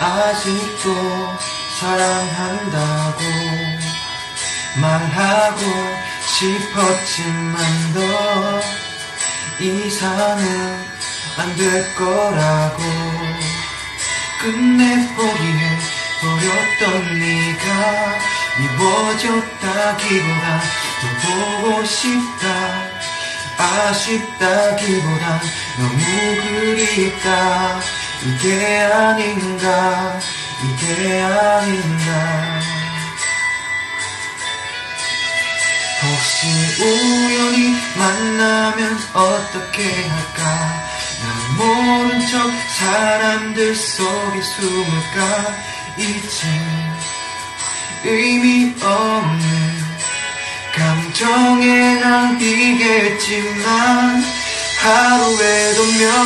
아직도 사랑한다고 말하고 싶었지만 너 이사는 안될 거라고 끝내 포기해 버렸던 네가 미워졌다기보다 더 보고 싶다 아쉽다기보다 너무 그립다 이게 아닌가 이게 아닌가. 혹시 우연히 만나면 어떻게 할까? 난 모른 척 사람들 속에 숨을까? 이젠 의미 없는 감정의 낭비겠지만 하루에도 몇